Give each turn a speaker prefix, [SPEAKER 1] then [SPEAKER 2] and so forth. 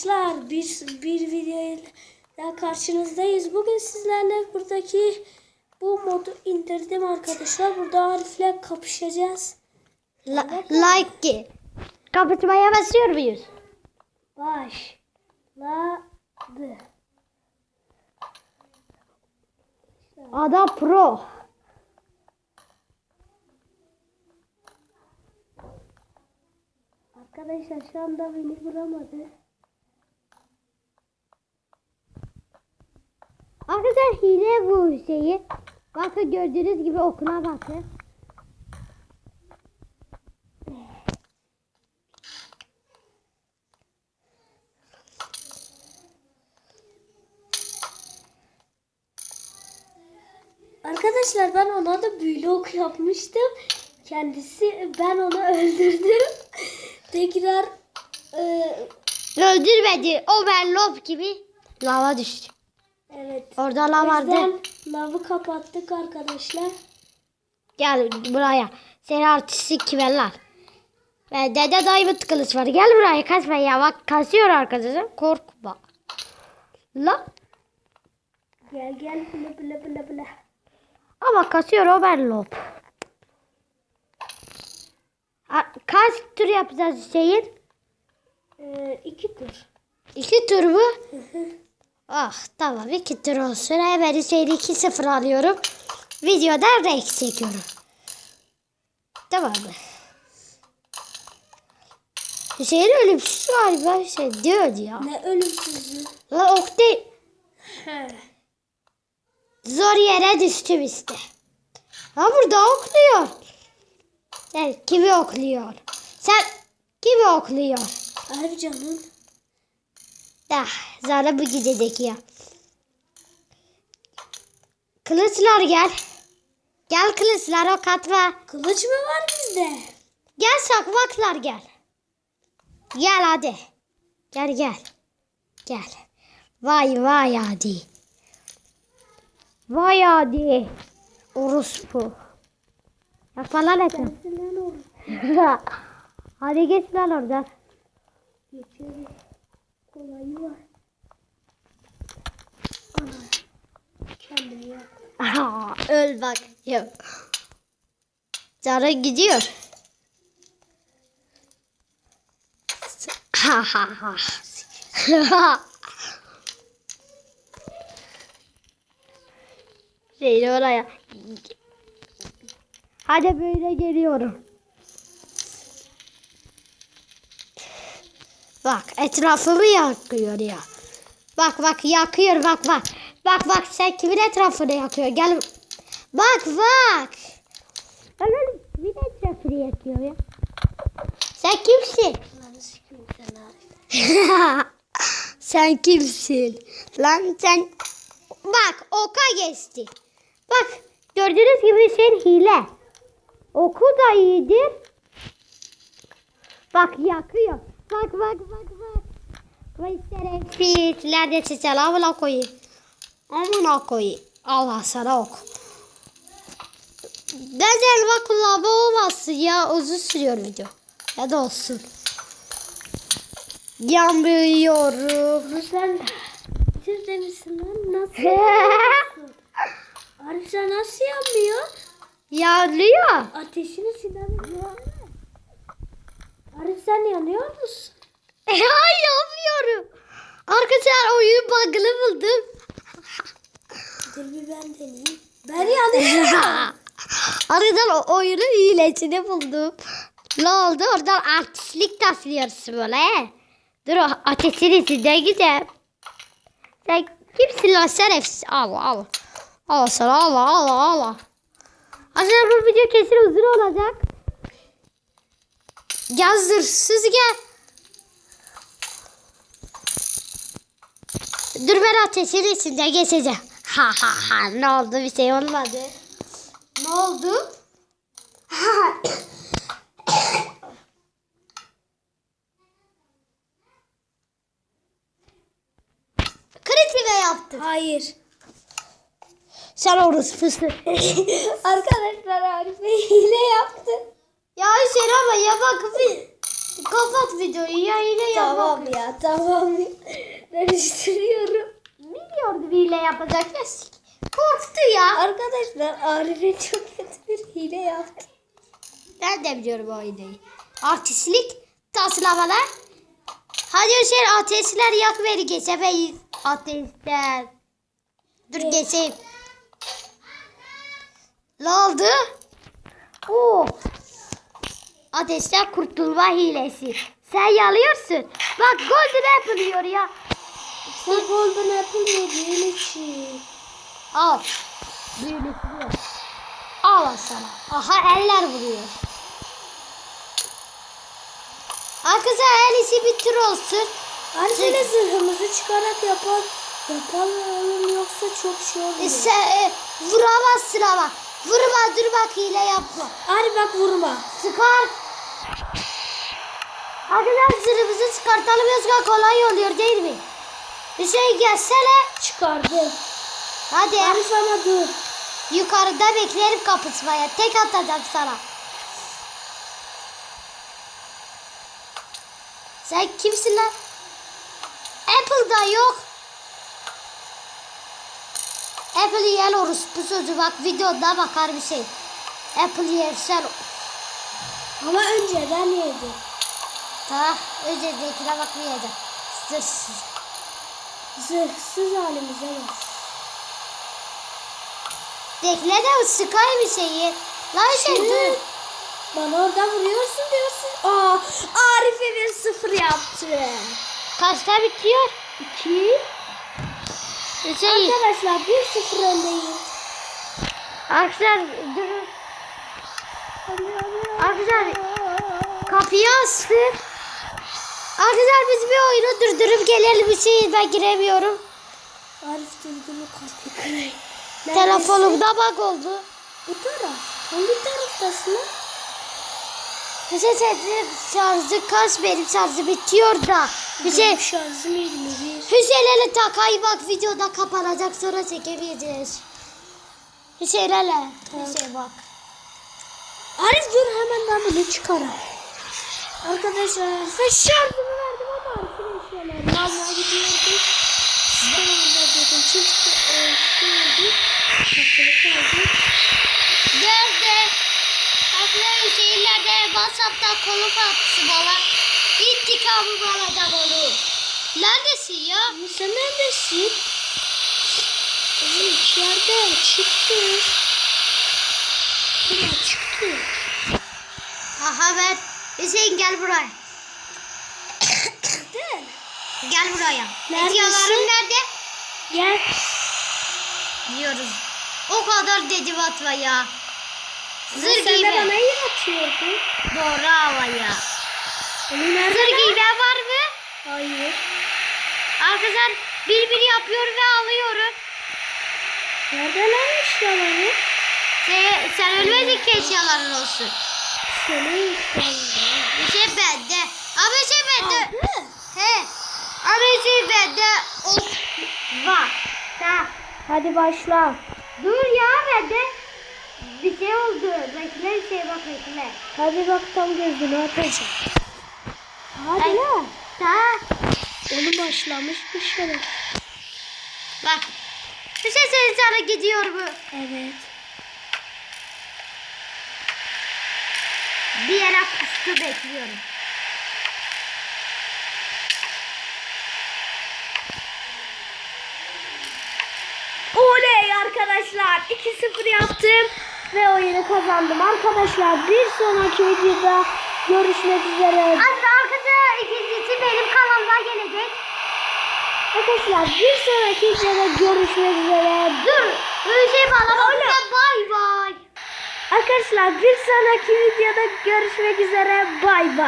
[SPEAKER 1] Arkadaşlar bir, bir videoyla karşınızdayız. Bugün sizlerle buradaki bu modu indirdim arkadaşlar. Burada Arif'le kapışacağız.
[SPEAKER 2] La, like. Kapatmaya basıyor muyuz?
[SPEAKER 1] Başladı.
[SPEAKER 2] Ada Pro.
[SPEAKER 1] Arkadaşlar şu anda beni bulamadı.
[SPEAKER 2] Arkadaşlar hile bu şeyi. Bakın gördüğünüz gibi okuna bakın.
[SPEAKER 1] Arkadaşlar ben ona da büyülü ok yapmıştım. Kendisi ben onu öldürdüm. Tekrar e,
[SPEAKER 2] Öldürmedi. Overlord gibi lava düştü.
[SPEAKER 1] Evet.
[SPEAKER 2] Orada lav vardı.
[SPEAKER 1] lavı kapattık arkadaşlar.
[SPEAKER 2] Gel buraya. Seni artistik kiberler. Ve dede Diamond kılıç var. Gel buraya kaçma ya. Bak kasıyor arkadaşlar. Korkma. La.
[SPEAKER 1] Gel gel bile bile bile bile.
[SPEAKER 2] Ama kasıyor Overlord. A- Kaç tur yapacağız Hüseyin?
[SPEAKER 1] Ee, iki tur.
[SPEAKER 2] İki tur mu? Ah tamam iki tur olsun. Hemen Hüseyin'i 2-0 alıyorum. Videoda renk çekiyorum. Tamam mı? Hüseyin ölümsüz galiba şey diyor ya.
[SPEAKER 1] Ne ölümsüzlüğü.
[SPEAKER 2] La ok değil.
[SPEAKER 1] He.
[SPEAKER 2] Zor yere düştüm işte. Ha burada okluyor. Evet, kimi okluyor? Sen kimi okluyor?
[SPEAKER 1] Harbi canım.
[SPEAKER 2] Ah, zara bu gidecek ya. Kılıçlar gel. Gel kılıçlar ok atma.
[SPEAKER 1] Kılıç mı var bizde?
[SPEAKER 2] Gel sakmaklar gel. Gel hadi. Gel gel. Gel. Vay vay hadi. Vay hadi. Orospu. Yapma lan
[SPEAKER 1] oğlum.
[SPEAKER 2] hadi geç lan oradan.
[SPEAKER 1] Geçiyoruz. Kolayı var.
[SPEAKER 2] Aha, öl bak. Yok. Cara gidiyor. Ha ha ha. Şeyi oraya. Hadi böyle geliyorum. Bak etrafımı yakıyor ya. Bak bak yakıyor bak bak. Bak bak sen kimin etrafını yakıyor. Gel. Bak bak. Hemen kimin etrafını yakıyor ya. Sen kimsin?
[SPEAKER 1] Sen
[SPEAKER 2] kimsin? Lan sen bak oka geçti. Bak gördüğünüz gibi sen hile. Oku da iyidir. Bak yakıyor. Bak bak bak bak. Vay şerefsiz. Neredesin sen? Amına koyayım. Amına koyayım. Allah sana ok. Bezel bak lava olmasın ya. Uzun sürüyor video. Ya da olsun. Yanmıyorum.
[SPEAKER 1] Sen siz demişsin lan nasıl yanmıyorsun? Arif sen nasıl yanmıyor?
[SPEAKER 2] Yanıyor.
[SPEAKER 1] Ateşini silahla Arif sen yanıyor musun?
[SPEAKER 2] Ay yapmıyorum. Arkadaşlar oyunu bug'ını buldum.
[SPEAKER 1] Dur bir ben deneyeyim. Ben yanıyorum.
[SPEAKER 2] Arkadaşlar o oyunu hilesini buldum. Ne oldu? Oradan artistlik taslıyorsun böyle. Dur o ateşin içinde gidelim. Sen kimsin lan şerefsiz? Al al. Al sana al al al al. Arkadaşlar bu video kesin uzun olacak. Yazdırsız gel. Dur ben ateşin içinde geçeceğim. Ha ha ha ne oldu bir şey olmadı. Ne oldu? Kritive yaptın.
[SPEAKER 1] Hayır.
[SPEAKER 2] Sen orası fıstık.
[SPEAKER 1] Arkadaşlar Arif hile yaptı.
[SPEAKER 2] Ya Hüseyin ama ya bak bir. Kapat videoyu ya yine
[SPEAKER 1] Tamam
[SPEAKER 2] yapalım.
[SPEAKER 1] ya tamam. Karıştırıyorum.
[SPEAKER 2] Biliyordu hile yapacak ya. Korktu ya.
[SPEAKER 1] Arkadaşlar Arif'e çok kötü bir hile yaptı.
[SPEAKER 2] Ben de biliyorum o hileyi. Artistlik taslamalar. Hadi Hüseyin ateistler yak veri geçemeyiz. Ateistler. Dur geçeyim. Ne oldu? Oo. Ateşten kurtulma hilesi. Sen yalıyorsun. Bak golden apple yiyor ya.
[SPEAKER 1] Sen golden apple yediğin için.
[SPEAKER 2] Al. Büyülüsü yok. Al sana. Aha eller vuruyor. Arkadaşlar en iyisi bir tur olsun.
[SPEAKER 1] Arif'e zırhımızı çıkarak yapar. Yapalım yoksa çok şey olur.
[SPEAKER 2] E, sen, e, vuramazsın ama. Vurma dur bak hile yapma.
[SPEAKER 1] Arif bak vurma.
[SPEAKER 2] Sıkar. Arkadaşlar zırhımızı çıkartalım yoksa kolay oluyor değil mi? Hüseyin gelsene.
[SPEAKER 1] Çıkardım.
[SPEAKER 2] Hadi.
[SPEAKER 1] Arif ama dur.
[SPEAKER 2] Yukarıda beklerim kapışmaya. Tek atacağım sana. Sen kimsin lan? Apple'da yok. Apple yiyen orospu sözü bak videoda bakar bir şey. Apple yersen
[SPEAKER 1] Ama önceden yedi.
[SPEAKER 2] ta öncedekine bakmayacak. Zırsız.
[SPEAKER 1] Zırhsız halimize bak.
[SPEAKER 2] Bekle de sıkay bir şeyi. Lan şey dur.
[SPEAKER 1] Bana orada vuruyorsun diyorsun. Aa, Arif'e bir sıfır yaptı.
[SPEAKER 2] Kaçta bitiyor?
[SPEAKER 1] İki.
[SPEAKER 2] Hüseyin.
[SPEAKER 1] Arkadaşlar bir sıfır öndeyim.
[SPEAKER 2] Arkadaşlar durun. Arkadaşlar kapıyı açtı. Arkadaşlar biz bir oyunu durdurup gelelim bir şey ben giremiyorum.
[SPEAKER 1] Arif durduğunu kalktı kırayım.
[SPEAKER 2] Telefonumda bak oldu.
[SPEAKER 1] Bu taraf. Hangi taraftasın lan?
[SPEAKER 2] Hüseyin şarjı kaç benim şarjı bitiyor da. Hüseyin,
[SPEAKER 1] şarjım 21.
[SPEAKER 2] Hüseyin hele takayı bak videoda kapanacak sonra çekemeyeceğiz. Hüseyin hele. Hüseyin bak.
[SPEAKER 1] Arif dur hemen ben bunu çıkarım. Arkadaşlar Arif'e şarjımı verdim ama Arif'in eşyalarını almaya gidiyordum. Ben onda dedim çünkü e, şey oldu. Takılı kaldı.
[SPEAKER 2] Nerede? Abla WhatsApp'tan konu attı bana. İntikamı alacağım onu. Neredesin ya?
[SPEAKER 1] Sen neredesin? Oğlum içeride çıktı. Buraya çıktı.
[SPEAKER 2] Aha ben. Hüseyin gel buraya.
[SPEAKER 1] Gel.
[SPEAKER 2] Gel buraya. Eşyaların nerede?
[SPEAKER 1] Gel.
[SPEAKER 2] Diyoruz. O kadar dedim atma ya. Zır
[SPEAKER 1] Sen de bana iyi atıyordun.
[SPEAKER 2] Doğru havaya. Zır giyme var mı?
[SPEAKER 1] Hayır.
[SPEAKER 2] Arkadaşlar bir bir yapıyor ve alıyorum.
[SPEAKER 1] Nerede lan eşyaları?
[SPEAKER 2] Sen, sen ölmedin ki eşyaların olsun.
[SPEAKER 1] Senin.
[SPEAKER 2] Bir şey bende. Ama şey bende.
[SPEAKER 1] Aldı.
[SPEAKER 2] He. Ama şey bende. Of. Var. Ha.
[SPEAKER 1] Hadi başla.
[SPEAKER 2] Dur ya bende. Bir şey oldu. Bekle bir şey bak bekle.
[SPEAKER 1] Hadi bak tam gözünü atacağım. Hadi
[SPEAKER 2] Ay.
[SPEAKER 1] lan.
[SPEAKER 2] Ta.
[SPEAKER 1] Onu başlamış bir şey.
[SPEAKER 2] Bak. Bir şey senin sana gidiyor bu.
[SPEAKER 1] Evet.
[SPEAKER 2] Bir yere kustu bekliyorum.
[SPEAKER 1] Oley arkadaşlar. 2-0 yaptım. Ve oyunu kazandım. Arkadaşlar bir sonraki videoda görüşmek üzere.
[SPEAKER 2] Aslında arkadaşlar ikincisi benim kanalıma gelecek.
[SPEAKER 1] Arkadaşlar bir sonraki videoda görüşmek üzere.
[SPEAKER 2] Dur. Şey bana
[SPEAKER 1] Öyle.
[SPEAKER 2] bakınca bay bay.
[SPEAKER 1] Arkadaşlar bir sonraki videoda görüşmek üzere. Bay bay.